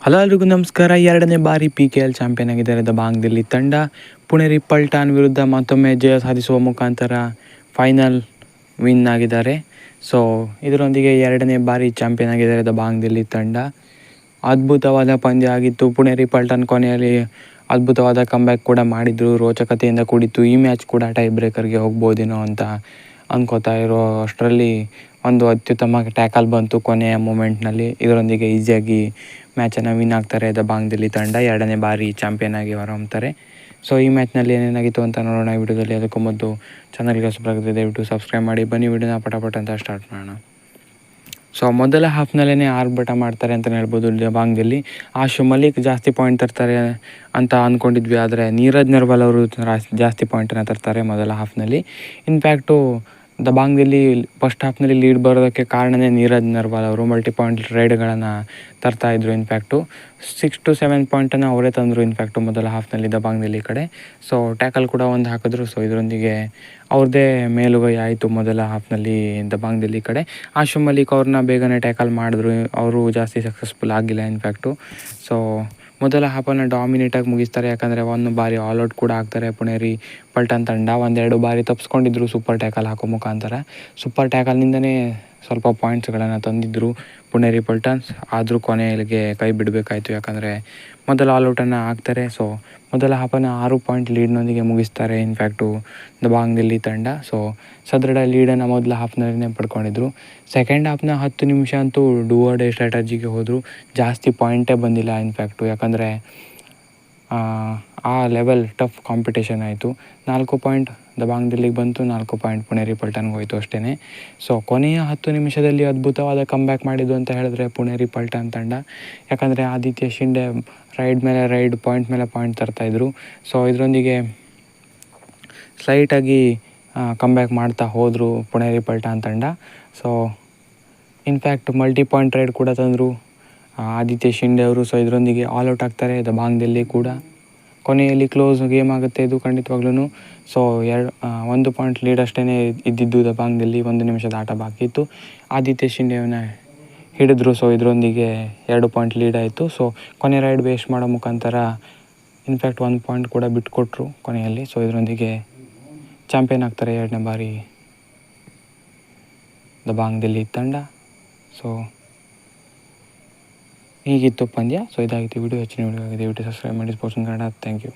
Hello ನಮಸ್ಕಾರ. ಎರಡನೇ ಬಾರಿ ಪಿ ಕೆ ಎಲ್ ಚಾಂಪಿಯನ್ ಆಗಿದ್ದಾರೆ. ದಬಾಂಗ್ ದಿಲ್ಲಿ ತಂಡ ಪುಣೆ ರಿಪಲ್ಟಾನ್ ವಿರುದ್ಧ ಮತ್ತೊಮ್ಮೆ ಜಯ ಸಾಧಿಸುವ ಮುಖಾಂತರ ಫೈನಲ್ ವಿನ್ ಆಗಿದ್ದಾರೆ. ಸೊ ಇದರೊಂದಿಗೆ ಎರಡನೇ ಬಾರಿ ಚಾಂಪಿಯನ್ ಆಗಿದ್ದಾರೆ ದಬಾಂಗ್ ದಿಲ್ಲಿ ತಂಡ. ಅದ್ಭುತವಾದ ಪಂದ್ಯ ಆಗಿತ್ತು. ಪುಣೆ ರಿಪಲ್ಟನ್ ಕೊನೆಯಲ್ಲಿ ಅದ್ಭುತವಾದ ಕಂಬ್ಯಾಕ್ ಕೂಡ ಮಾಡಿದ್ರು. ರೋಚಕತೆಯಿಂದ ಕೂಡಿತ್ತು. ಈ ಮ್ಯಾಚ್ ಕೂಡ ಟೈ ಬ್ರೇಕರ್ಗೆ ಹೋಗ್ಬೋದೇನೋ ಅಂತ ಅನ್ಕೋತಾ ಇರೋ ಅಷ್ಟರಲ್ಲಿ ಒಂದು ಅತ್ಯುತ್ತಮ ಟ್ಯಾಕಲ್ ಬಂತು ಕೊನೆಯ ಮೂಮೆಂಟ್ನಲ್ಲಿ ಇದರೊಂದಿಗೆ ಈಸಿಯಾಗಿ ಮ್ಯಾಚನ್ನು ವಿನ್ ಆಗ್ತಾರೆ ದಬಾಂಗ್ ದಿಲ್ಲಿ ತಂಡ. ಎರಡನೇ ಬಾರಿ ಚಾಂಪಿಯನ್ ಆಗಿ ಹೊರಹೊಮ್ತಾರೆ. ಸೊ ಈ ಮ್ಯಾಚ್ನಲ್ಲಿ ಏನೇನಾಗಿತ್ತು ಅಂತ ನೋಡೋಣ. ಈ ವಿಡಿಯೋದಲ್ಲಿ ಅದಕ್ಕೂ ಮೊದಲು ಚಾನಲ್ಗೆ ಹೊಸಬರಾಗಿದೆ ದಯವಿಟ್ಟು ಸಬ್ಸ್ಕ್ರೈಬ್ ಮಾಡಿ. ಬನ್ನಿ, ವಿಡಿಯೋನ ಪಟಪಟ ಅಂತ ಸ್ಟಾರ್ಟ್ ಮಾಡೋಣ. ಸೊ ಮೊದಲ ಹಾಫ್ನಲ್ಲೇ ಆರ್ಭಟ ಮಾಡ್ತಾರೆ ಅಂತಲೇ ಹೇಳ್ಬೋದು ದಬಾಂಗ್ದಲ್ಲಿ ಆಶು ಮಲಿಕ್ ಜಾಸ್ತಿ ಪಾಯಿಂಟ್ ತರ್ತಾರೆ ಅಂತ ಅಂದ್ಕೊಂಡಿದ್ವಿ ಆದರೆ ನೀರಜ್ ನರ್ವಾಲ್ ಅವರು ಜಾಸ್ತಿ ಪಾಯಿಂಟನ್ನು ತರ್ತಾರೆ ಮೊದಲ ಹಾಫ್ನಲ್ಲಿ ಇನ್ಫ್ಯಾಕ್ಟು ದಬಾಂಗ್ದಲ್ಲಿ ಫಸ್ಟ್ ಹಾಫ್ನಲ್ಲಿ ಲೀಡ್ ಬರೋದಕ್ಕೆ ಕಾರಣನೇ ನೀರಜ್ ನರ್ವಾಲ್ ಅವರು. ಮಲ್ಟಿ ಪಾಯಿಂಟ್ ರೈಡ್ಗಳನ್ನು ತರ್ತಾಯಿದ್ರು in fact six to seven ಪಾಯಿಂಟನ್ನು ಅವರೇ ತಂದರು ಇನ್ಫ್ಯಾಕ್ಟು ಮೊದಲ ಹಾಫ್ನಲ್ಲಿ ದಬಾಂಗ್ದಲ್ಲಿ ಕಡೆ. ಸೊ ಟ್ಯಾಕಲ್ ಕೂಡ ಒಂದು ಹಾಕಿದ್ರು. ಸೊ ಇದರೊಂದಿಗೆ ಅವ್ರದ್ದೇ ಮೇಲುಗೈ ಆಯಿತು ಮೊದಲ ಹಾಫ್ನಲ್ಲಿ ದಬಾಂಗ್ದಲ್ಲಿ ಕಡೆ. ಆಶು ಮಲಿಕ್ ಅವ್ರನ್ನ ಬೇಗನೆ ಟ್ಯಾಕಲ್ ಮಾಡಿದ್ರು. ಅವರು ಜಾಸ್ತಿ ಸಕ್ಸಸ್ಫುಲ್ ಆಗಿಲ್ಲ ಇನ್ಫ್ಯಾಕ್ಟು ಸೊ ಮೊದಲ ಹಾಫನ್ನು ಡಾಮಿನೇಟಾಗಿ ಮುಗಿಸ್ತಾರೆ. ಯಾಕಂದರೆ ಒಂದು ಬಾರಿ ಆಲ್ಔಟ್ ಕೂಡ ಆಗ್ತಾರೆ ಪುಣೇರಿ ಪಲ್ಟನ್ ತಂಡ ಒಂದೆರಡು ಬಾರಿ ತಪ್ಪಿಸ್ಕೊಂಡಿದ್ರು ಸೂಪರ್ ಟ್ಯಾಕಲ್ ಹಾಕೋ ಮುಖಾಂತರ. ಸೂಪರ್ ಟ್ಯಾಕಲ್ನಿಂದನೇ ಸ್ವಲ್ಪ ಪಾಯಿಂಟ್ಸ್ಗಳನ್ನು ತಂದಿದ್ದರು ಪುಣೇರಿ ಪಲ್ಟನ್ಸ್ ಆದರೂ ಕೊನೆಗೆ ಕೈ ಬಿಡಬೇಕಾಯ್ತು. ಯಾಕಂದರೆ ಮೊದಲ ಆಲ್ಔಟನ್ನು ಹಾಕ್ತಾರೆ. ಸೊ ಮೊದಲ ಹಾಫನ್ನು ಆರು ಪಾಯಿಂಟ್ ಲೀಡ್ನೊಂದಿಗೆ ಮುಗಿಸ್ತಾರೆ. ಇನ್ಫ್ಯಾಕ್ಟು ದಬಾಂಗ್ ದಿಲ್ಲಿ ತಂಡ. ಸೊ ಸದೃಢ ಲೀಡನ್ನು ಮೊದಲ ಹಾಫ್ನಲ್ಲಿನೇ ಪಡ್ಕೊಂಡಿದ್ರು. ಸೆಕೆಂಡ್ ಹಾಫ್ನ ಹತ್ತು ನಿಮಿಷ ಅಂತೂ ಡೂ ಡೇ ಸ್ಟ್ರಾಟಜಿಗೆ ಹೋದರು. ಜಾಸ್ತಿ ಪಾಯಿಂಟೇ ಬಂದಿಲ್ಲ ಇನ್ಫ್ಯಾಕ್ಟು ಯಾಕಂದರೆ ಆ ಲೆವೆಲ್ ಟಫ್ ಕಾಂಪಿಟೇಷನ್ ಆಯಿತು. ನಾಲ್ಕು ಪಾಯಿಂಟ್ ದಬಾಂಗ್ ದಿಲ್ಲಿಗೆ ಬಂತು, ನಾಲ್ಕು ಪಾಯಿಂಟ್ ಪುಣೇರಿ ಪಲ್ಟನ್ಗೆ ಹೋಯಿತು ಅಷ್ಟೇ ಸೊ ಕೊನೆಯ ಹತ್ತು ನಿಮಿಷದಲ್ಲಿ ಅದ್ಭುತವಾದ ಕಮ್ಬ್ಯಾಕ್ ಮಾಡಿದ್ದು ಅಂತ ಹೇಳಿದ್ರೆ ಪುಣೇರಿ ಪಲ್ಟನ್ ತಂಡ. ಯಾಕಂದರೆ ಆದಿತ್ಯ ಶಿಂಡೆ ರೈಡ್ ಮೇಲೆ ರೈಡ್ ಪಾಯಿಂಟ್ ಮೇಲೆ ಪಾಯಿಂಟ್ ತರ್ತಾಯಿದ್ರು ಸೊ ಇದರೊಂದಿಗೆ ಸ್ಲೈಟಾಗಿ ಕಮ್ಬ್ಯಾಕ್ ಮಾಡ್ತಾ ಹೋದರು ಪುಣೇರಿ ಪಲ್ಟನ್ ತಂಡ. So in fact multi point raid ಕೂಡ ತಂದರು. ಆದಿತ್ಯ ಶಿಂಡೆ ಅವರು ಸಹ ಇದರೊಂದಿಗೆ ಆಲ್ ಔಟ್ ಆಗ್ತಾರೆ ದಬಾಂಗ್ದಲ್ಲಿ ಕೂಡ. ಕೊನೆಯಲ್ಲಿ ಕ್ಲೋಸ್ ಗೇಮ್ ಆಗುತ್ತೆ ಇದು ಖಂಡಿತವಾಗ್ಲೂ ಸೊ ಎರಡು ಒಂದು ಪಾಯಿಂಟ್ ಲೀಡ್ ಅಷ್ಟೇ ಇದ್ದಿದ್ದು ದಬಾಂಗ್ದಲ್ಲಿ ಒಂದು ನಿಮಿಷದ ಆಟ ಬಾಕಿ ಇತ್ತು. ಆದಿತ್ಯ ಶಿಂಡೆಯವನ್ನ ಹಿಡಿದ್ರು ಸೊ ಇದರೊಂದಿಗೆ ಎರಡು ಪಾಯಿಂಟ್ ಲೀಡ್ ಆಯಿತು. ಸೊ ಕೊನೆ ರೈಡ್ ವೇಸ್ಟ್ ಮಾಡೋ ಮುಖಾಂತರ ಇನ್ಫ್ಯಾಕ್ಟ್ ಒಂದು ಪಾಯಿಂಟ್ ಕೂಡ ಬಿಟ್ಕೊಟ್ರು ಕೊನೆಯಲ್ಲಿ. ಸೊ ಇದರೊಂದಿಗೆ ಚಾಂಪಿಯನ್ ಆಗ್ತಾರೆ ಎರಡನೇ ಬಾರಿ. ದಬಾಂಗ್ದಲ್ಲಿ ತಂಡ. ಸೊ ಹೀಗಿತ್ತು ಪಂದ್ಯ. ಸೊ ಇದಾಗಿತ್ತು ವಿಡಿಯೋ ಹೆಚ್ಚಿನ ವಿಡಿಯೋ ಆಗಿದೆ ದಯವಿಟ್ಟು ಸಬ್ಸ್ಕ್ರೈಬ್ ಮಾಡಿ. Sports Kannada thank you